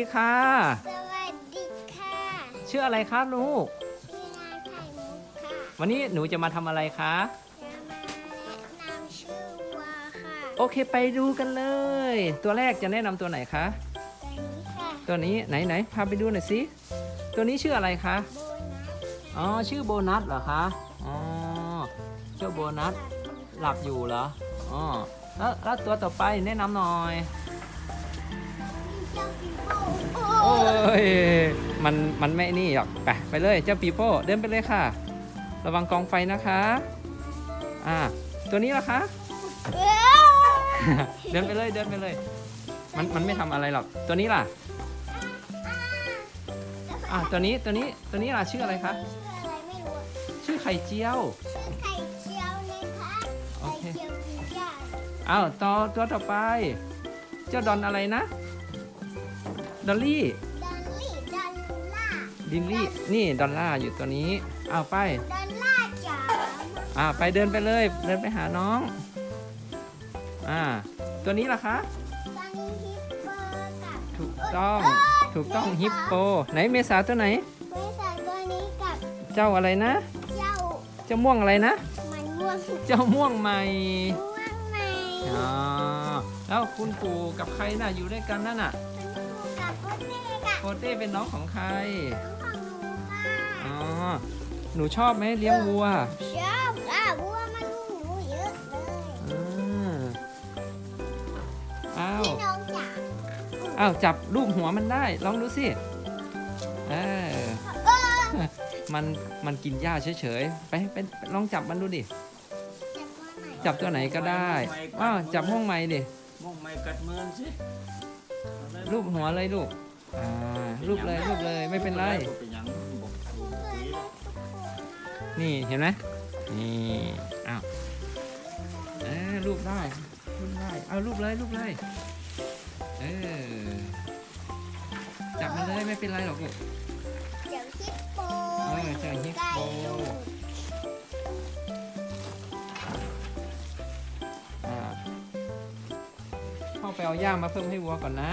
สวัสดีค่ะ สวัสดีค่ะชื่ออะไรคะลูก ชื่อนางไข่มุกค่ะวันนี้หนูจะมาทำอะไรคะ จะมาแนะนำชื่อวัวค่ะโอเคไปดูกันเลย ตัวแรกจะแนะนำตัวไหนคะ ตัวนี้ค่ะตัวนี้ไหนไหนพาไปดูหน่อยสิ ตัวนี้ชื่ออะไรคะ โบนัสอ๋อ ชื่อโบนัสเหรอคะ อ๋อเจ้าโบนัส หลับอยู่เหรอ อ๋อแล้วแล้วตัวต่อไปแนะนำหน่อย เจ้าปีโป้โอ้ย มันมันไม่นี่หรอกไปไปเลยเจ้าปีโป้เดินไปเลยค่ะ ระวังกองไฟนะคะ อ่า ตัวนี้ล่ะคะเอ้าเดินไปเลยเดินไปเลย มันมันไม่ทำอะไรหรอกตัวนี้ล่ะอ่าตัวนี้ตัวนี้ตัวนี้ล่ะชื่ออะไรคะชื่ออะไรไม่รู้อะชื่อไข่เจียวชื่อไข่เจียวเลยค่ะโอไข่เคเจียวกินยากอ้าวต่อตัวต่อไป เจ้าดอนอะไรนะดอลลี่ดอลลี่ดอล ล่าดินลี่ นี่ดอลล่าอยู่ตัวนี้อ้าวไป ดอลล่าจ๋าอ่าไปเดินไปเลย เดินไปหาน้อง อ่า ตัวนี้ล่ะคะตอนนี้ฮิปโปกับถูกต้อง ถูกต้องฮิปโป ไหนเมษาตัวไหน บริษัทตัวนี้กับเจ้าอะไรนะ เจ้าเจ้าม่วงอะไรนะ มันม่วงเจ้าม่วงใหม่ม่ วงไหมอ๋อ แล้วคุณปู่กับใครน่ะอยู่ด้วยกันนั่นน่ะมันคู่กับโปเต้กับ โปเต้เป็นน้องของใครน้องของหนูค่ะอ๋อ หนูชอบไหมเลี้ยงวัวชอบอะวัวมันลูกหนูเยอะเลยอืมอ้าวพี่น้องจ๋าอ้าวจับรูปหัวมันได้ ลองดูสิเออเออ มัน มันกินหญ้าเฉยๆ ไปไปลองจับมันดูดิ จับตัวไหนจับตัวไหนก็ได้ อ้าว จับม่วงไม้ดิม่วงไม่กัดมือสิ รูปหัวเลยลูก อ่า รูปเลยรูปเลยไม่เป็นไรเป็นหยังบอกดูดีนี่เห็นไหมนี่ อ้าวเออรูปได้รูปได้เอารูปเลยรูปเลย เออ จับมันเลยไม่เป็นไรหรอกลูกเจ้าฮิปโปเออเจ้าฮิปโป ไก่ลูก ไปเอาย่ามาเพิ่มให้วัวก่อนนะ